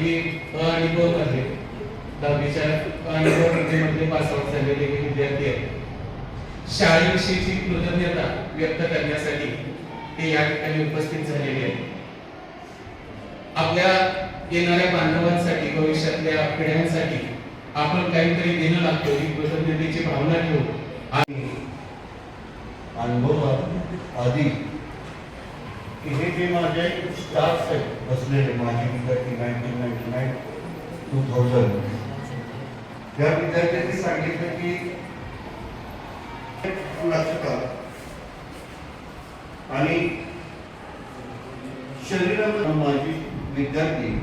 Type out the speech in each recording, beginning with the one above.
ही अ आणि ब मध्ये दहावीच्या अ आणि ब मध्ये पास आउट झालेले हे विद्यार्थी आहेत. शाळेविषयीची कृतज्ञता व्यक्त करण्यासाठी ते या ठिकाणी उपस्थित झालेले आहेत. आपल्या येणाऱ्या बांधवांसाठी भविष्यातल्या पिढ्यांसाठी आपण काहीतरी देणं लागतो ही कृतज्ञतेची भावना ठेवू. आणि अनुभव आधी की हे जे माझे स्टार्स आहेत बसलेले माझे विद्यार्थी nineteen ninety nine two thousand त्या विद्यार्थ्यांनी सांगितलं की आणि शरीरामध्ये माझी विद्यार्थी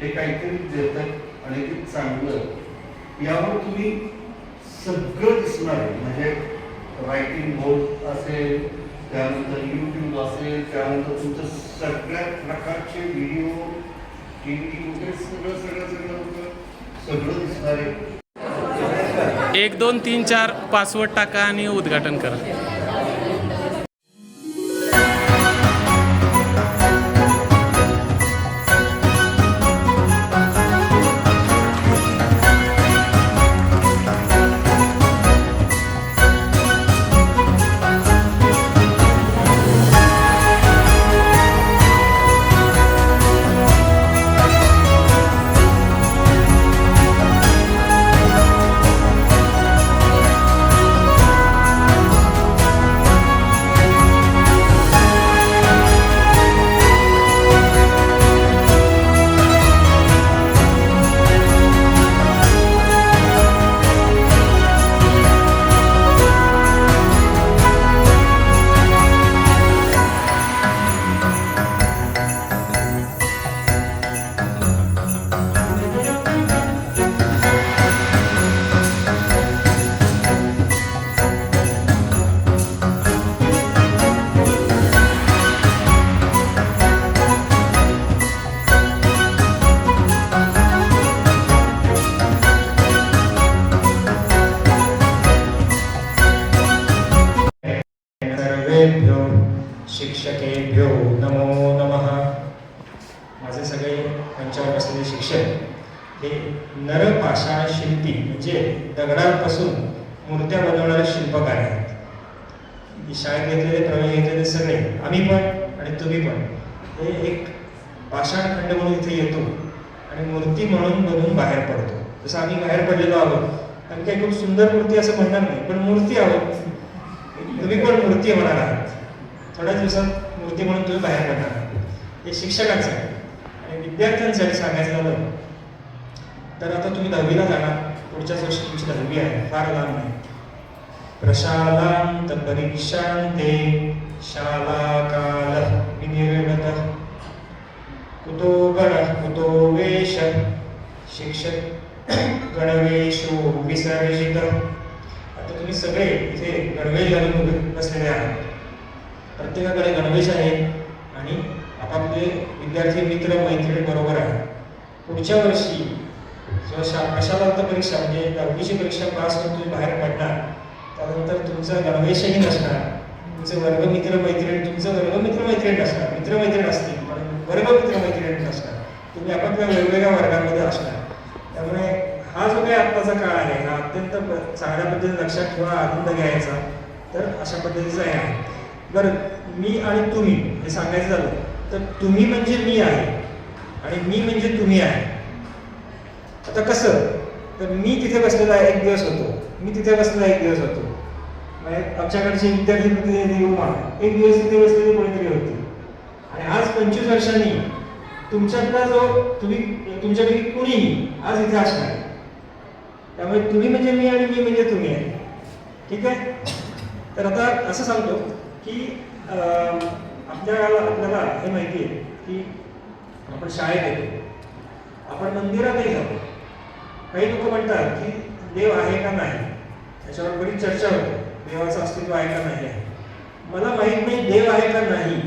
ते काहीतरी देतात आणि ते चांगलं. यावर तुम्ही सगळं दिसणार आहे. म्हणजे रायटिंग बोर्ड असेल त्यानंतर यूट्यूब असेल त्यानंतर तुमचं सगळ्या प्रकारचे व्हिडिओ टी व्ही वगैरे सगळं सगळं सगळं सगळं सगळं दिसणार आहे. एक दोन तीन चार पासवर्ड टाका आणि उद्घाटन करा. मंचावर असलेले शिक्षक हे नरपाषाण शिल्पी म्हणजे दगडांपासून मूर्त्या बनवणारे शिल्पकार आहेत. शाळेत घेतलेले प्रवेश घेतलेले सगळे आम्ही पण आणि तुम्ही पण हे एक पाषाण खंड म्हणून इथे येतो आणि मूर्ती म्हणून बनवून बाहेर पडतो. जसं आम्ही बाहेर पडलेलो आहोत आम्ही काही खूप सुंदर मूर्ती असं म्हणणार नाही पण मूर्ती आहोत. तुम्ही पण मूर्ती होणार आहात. थोड्याच दिवसात मूर्ती म्हणून तुम्ही बाहेर पडणार आहात. हे शिक्षकांचं आहे. विद्यार्थ्यांसाठी सांगायचं झालं तर आता तुम्ही दहावीला जाणार. पुढच्याच वर्षी तुमची दहावी आहे फार लांब नाही. प्रशालांत परीक्षांते शाला काल विनिर्गत कुतो गण कुतो वेश। शिक्षक गणवेशो विसर्जित। आता तुम्ही सगळे इथे गणवेश घालून बसलेले आहात. प्रत्येकाकडे गणवेश आहे आणि आता म्हणजे विद्यार्थी मित्र मैत्रिणी बरोबर आहे. पुढच्या वर्षी जेव्हा शा प्रशालांत परीक्षा म्हणजे दहावीची परीक्षा पास होऊन तुम्ही बाहेर पडणार त्यानंतर तुमचा गणवेशही नसणार तुमचे वर्ग मित्र मैत्रिणी तुमचं वर्ग मित्र मैत्रिणी नसणार मित्र मैत्रिणी असतील पण वर्ग मित्र मैत्रिणी नसणार. तुम्ही आपापल्या वेगवेगळ्या वर्गामध्ये असणार. त्यामुळे हा जो काही आत्ताचा काळ आहे हा अत्यंत चांगल्या पद्धतीने लक्षात ठेवा आनंद घ्यायचा. तर अशा पद्धतीचा आहे. बरं मी आणि तुम्ही हे सांगायचं झालं. तर तुम्ही म्हणजे मी आहे आणि मी म्हणजे तुम्ही आहे. आता कसं? तर मी तिथे बसलेला एक दिवस होतो. मी तिथे बसलेला एक दिवस होतो. म्हणजे आमच्याकडचे विद्यार्थी प्रतिनिधी उमा एक दिवस तिथे बसलेली कोणीतरी होती. आणि आज पंचवीस वर्षांनी तुमच्यातला जो तुम्ही तुमच्यापैकी कुणीही आज इथे असणार त्यामुळे तुम्ही म्हणजे मी आणि मी म्हणजे तुम्ही आहे. ठीक आहे? तर आता असं सांगतो की अं, आपल्याला आपल्याला हे माहिती आहे की आपण शाळेत येतो. आपण मंदिरातही जातो. काही लोक म्हणतात की देव आहे का नाही? त्याच्यावर बरीच चर्चा होते. देवाचं अस्तित्व आहे का नाही? आहे मला माहीत नाही देव आहे का नाही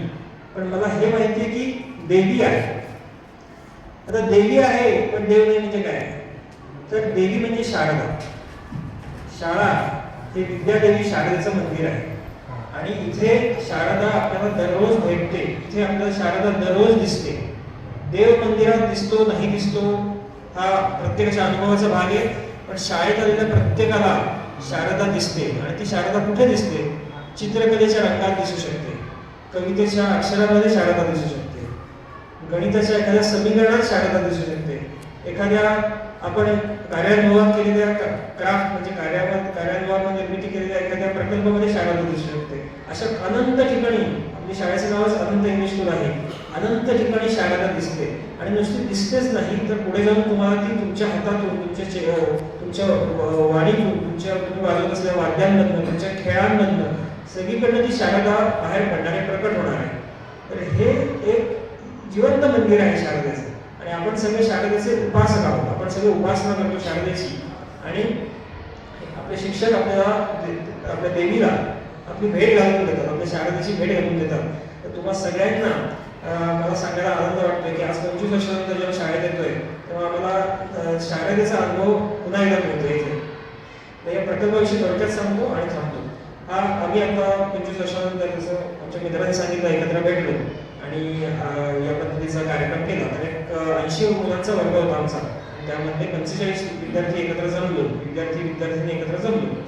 पण मला हे माहिती आहे की देवी आहे. आता देवी आहे पण देव नाही म्हणजे काय? तर देवी म्हणजे शारदा. शाळा हे विद्यादेवी शारदेचं मंदिर आहे. आणि इथे शारदा आपल्याला दररोज भेटते. इथे आपल्याला शारदा दररोज दिसते. देव मंदिरात दिसतो नाही दिसतो हा प्रत्येकाच्या अनुभवाचा भाग आहे. पण शाळेत आलेल्या प्रत्येकाला शारदा दिसते आणि ती शारदा कुठे दिसते? चित्रकलेच्या रंगात दिसू शकते. कवितेच्या अक्षरामध्ये शारदा दिसू शकते. गणिताच्या एखाद्या समीकरणात शारदा दिसू शकते. एखाद्या आपण कार्यानुभवात केलेल्या क्राफ्ट म्हणजे कार्यावर कार्यानुभवात निर्मिती केलेल्या एखाद्या प्रकल्पामध्ये शारदा दिसू शकते. अशा अनंत ठिकाणी आपली शाळेचं नावच अनंत इंग्लिश स्कूल आहे अनंत ठिकाणी शाळेला दिसते. आणि नुसती दिसतेच नाही तर पुढे जाऊन तुम्हाला ती तुमच्या हातातून तुमच्या चेहऱ्या तुमच्या वाणीतून तुमच्या तुम्ही वाजवत असलेल्या वाद्यांमधनं तुमच्या खेळांमधनं सगळीकडनं ती शारदा बाहेर पडणार आहे प्रकट होणार आहे. तर हे एक जिवंत मंदिर आहे शारदेचं. आणि आपण सगळे शारदेचे उपासक आहोत. आपण सगळे उपासना करतो शारदेची. आणि आपले शिक्षक आपल्याला आपल्या देवीला आपली भेट घालून देतात आपल्या शाळेची भेट घालून देतात. तर तुम्हा सगळ्यांना मला सांगायला आनंद वाटतोय की आज पंचवीस वर्षानंतर जेव्हा शाळेत येतोय तेव्हा आम्हाला शाळेचा अनुभव पुन्हा एकदा मिळतोय इथे. तर या प्रकल्पाविषयी थोडक्यात सांगतो आणि थांबतो. हा आम्ही आता पंचवीस वर्षानंतर जसं आमच्या मित्रांनी सांगितलं एकत्र भेटलो आणि या पद्धतीचा कार्यक्रम केला. तर एक ऐंशी मुलांचा वर्ग होता आमचा. त्यामध्ये पंचेचाळीस विद्यार्थी एकत्र जमलो. विद्यार्थी विद्यार्थ्यांनी एकत्र जमलो.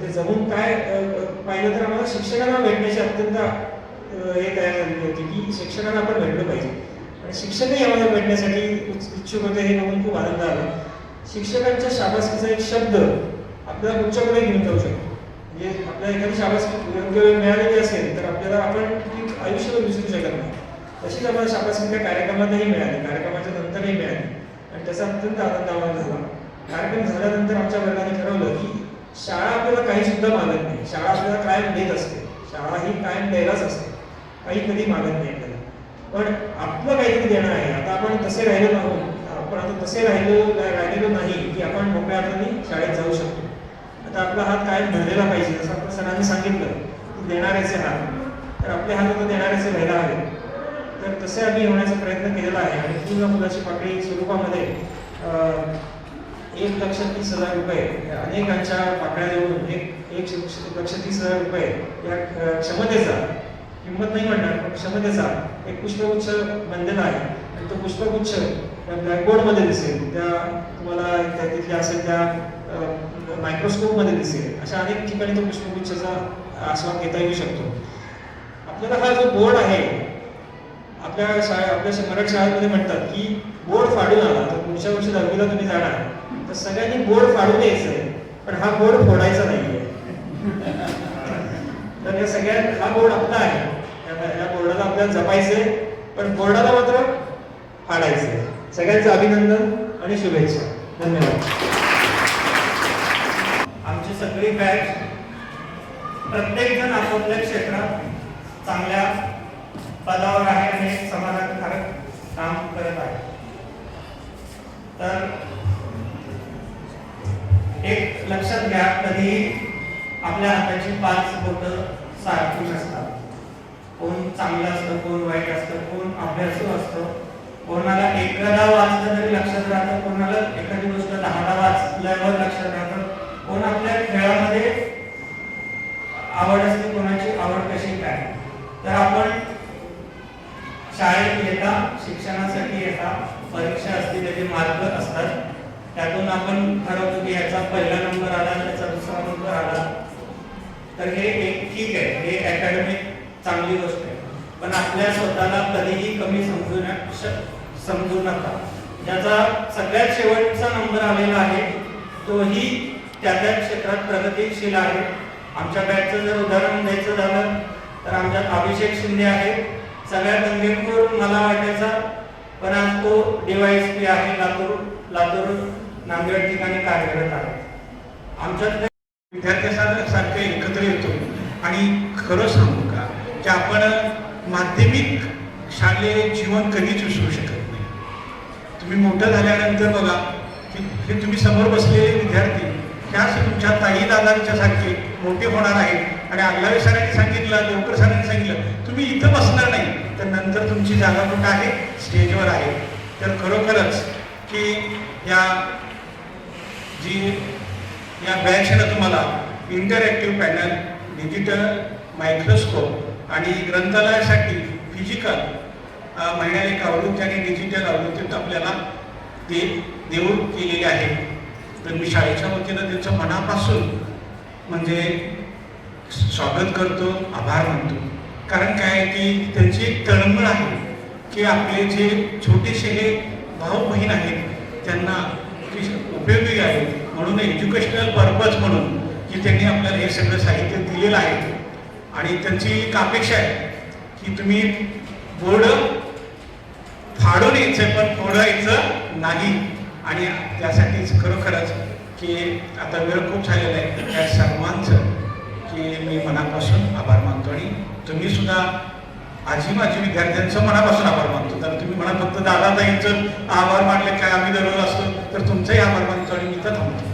ते जमून काय पाहिलं तर आम्हाला शिक्षकांना भेटण्याची अत्यंत हे तयार झालेली होती की शिक्षकांना आपण भेटलो पाहिजे. आणि शिक्षकही आम्हाला भेटण्यासाठी इच्छुक होते हे बघून खूप आनंद आला. शिक्षकांच्या शाबासकीचा एक शब्द आपल्याला पुढच्याकडे घेऊन जाऊ शकतो. म्हणजे आपल्याला एखादी शाबासकी योग्य वेळ मिळालेली असेल तर आपल्याला आपण ती आयुष्यभर विसरू शकत नाही. तशीच आम्हाला शाबासकी त्या कार्यक्रमातही मिळाली. कार्यक्रमाच्या नंतरही मिळाली. आणि त्याचा अत्यंत आनंद आम्हाला झाला. कार्यक्रम झाल्यानंतर आमच्या वर्गाने ठरवलं की शाळा आपल्याला काही सुद्धा मागत नाही. शाळा आपल्याला कायम देत असते. शाळा ही कायम द्यायलाच असते. काही कधी मागत नाही आपल्याला. पण आपलं काहीतरी देणं आहे. आता आपण तसे राहिलो आहोत. आपण आता तसे राहिलो राहिलेलो नाही की आपण मोकळ्या हाताने शाळेत जाऊ शकतो. आता आपला हात कायम धरलेला पाहिजे. जसं आपण सरांनी सांगितलं की देणाऱ्याचे हात. तर आपले हात आता देणाऱ्याचे व्हायला हवे तर तसे आम्ही होण्याचा प्रयत्न केलेला आहे. आणि पूर्ण मुलाची पाकळी स्वरूपामध्ये एक लक्ष तीस हजार रुपये. या अनेकांच्या पाकळ्या देऊन एक एक लक्ष तीस हजार रुपये. या क्षमतेचा. किंमत नाही म्हणणार पण क्षमतेचा एक पुष्पगुच्छ बनलेला आहे. आणि तो पुष्पगुच्छ त्या ब्लॅकबोर्डमध्ये दिसेल. त्या तुम्हाला त्या तिथल्या असेल त्या मायक्रोस्कोपमध्ये दिसेल. अशा अनेक ठिकाणी तो पुष्पगुच्छाचा आस्वाद घेता येऊ शकतो. आपल्याला हा जो बोर्ड आहे आपल्या शाळे आपल्या श- मराठी शाळेमध्ये म्हणतात की बोर्ड फाडून आला तर पुढच्या वर्षी दहावीला तुम्ही जाणार. तर सगळ्यांनी बोर्ड फाडून यायचं. आहे पण हा बोर्ड फोडायचा नाहीये. तर या सगळ्या हा बोर्ड आपला आहे. या- या बोर्डाला आपल्याला जपायचंय. पण बोर्डाला मात्र फाडायचंय. सगळ्यांचं अभिनंदन आणि शुभेच्छा. धन्यवाद. आमची सगळी बॅच प्रत्येक जण आपापल्या क्षेत्रात चांगल्या पदावर आहे आणि समाधानकारक काम करत आहे. तर एक लक्षात घ्या कधी आपल्या हाताची पाच बोट सारखी नसतात कोण चांगलं असतं कोण वाईट असतं कोण अभ्यासू असतं. कोणाला एकदा वाचलं तरी लक्षात राहतं कोणाला एखादी गोष्ट दहादा वाचल्यावर लक्षात राहतं कोण आपल्या खेळामध्ये आवड असते कोणाची आवड कशी काय तर आपण शाळेत येता शिक्षणासाठी येता परीक्षा असते त्याचे मार्ग असतात. त्यातून आपण ठरवतो की याचा पहिला नंबर आला त्याचा दुसरा नंबर आला. तर हे एक ठीक आहे हे अकॅडमिक चांगली गोष्ट आहे. पण आपल्या स्वतःला कधीही कमी समजू न- समजू नका. ज्याचा सगळ्यात शेवटचा नंबर आलेला आहे तोही त्या त्या क्षेत्रात प्रगतीशील आहे. आमच्या बॅचचं जर उदाहरण द्यायचं झालं तर आमच्यात अभिषेक शिंदे आहे सगळ्यात दंगेखोर मला वाटायचा पण आज तो डीवायएसपी आहे लातूर लातूर नांदेड ठिकाणी कार्यरत आहे. आमच्यात विद्यार्थ्यांसारखं एकत्र येतो. आणि खरं सांगू का की आपण माध्यमिक शालेय जीवन कधीच विसरू शकत नाही. तुम्ही मोठं झाल्यानंतर बघा की हे तुम्ही समोर बसलेले विद्यार्थी त्याच तुमच्या ताई दादांच्या सारखे मोठे होणार आहेत. आणि आगलावे सरांनी सांगितलं देवकर सरांनी सांगितलं तुम्ही इथं बसणार नाही. तर नंतर तुमची जागा कुठं आहे? स्टेजवर आहे. तर खरोखरच की या जी या बॅचनं तुम्हाला इंटरॅक्टिव्ह पॅनल डिजिटल मायक्रोस्कोप आणि ग्रंथालयासाठी फिजिकल महिन्याने महिन्याला एक आवृत्ती आणि डिजिटल आवृत्तीत आपल्याला ते देऊ केलेले आहे. तर मी शाळेच्या वतीनं त्यांचं मनापासून म्हणजे स्वागत करतो आभार मानतो. कारण काय आहे की त्यांची एक तळमळ आहे की आपले जे छोटेसे हे भाऊ बहीण आहेत त्यांना उपयोगी आहे म्हणून एज्युकेशनल पर्पज म्हणून की त्यांनी आपल्याला हे सगळं साहित्य दिलेलं आहे. आणि त्यांची एक अपेक्षा आहे की तुम्ही बोर्ड फाडून यायचं पण फोडायचं नाही. आणि त्यासाठीच खरोखरच की आता वेळ खूप झालेला आहे. त्या सर्वांचं की मी मनापासून आभार मानतो आणि तुम्ही सुद्धा आजी माझी विद्यार्थ्यांचं मनापासून आभार मानतो. कारण तुम्ही म्हणा फक्त दादा ताईंचं आभार मानले काय आम्ही दररोज असतो तर तुमचंही आभार मानतो आणि मी तर थांबतो.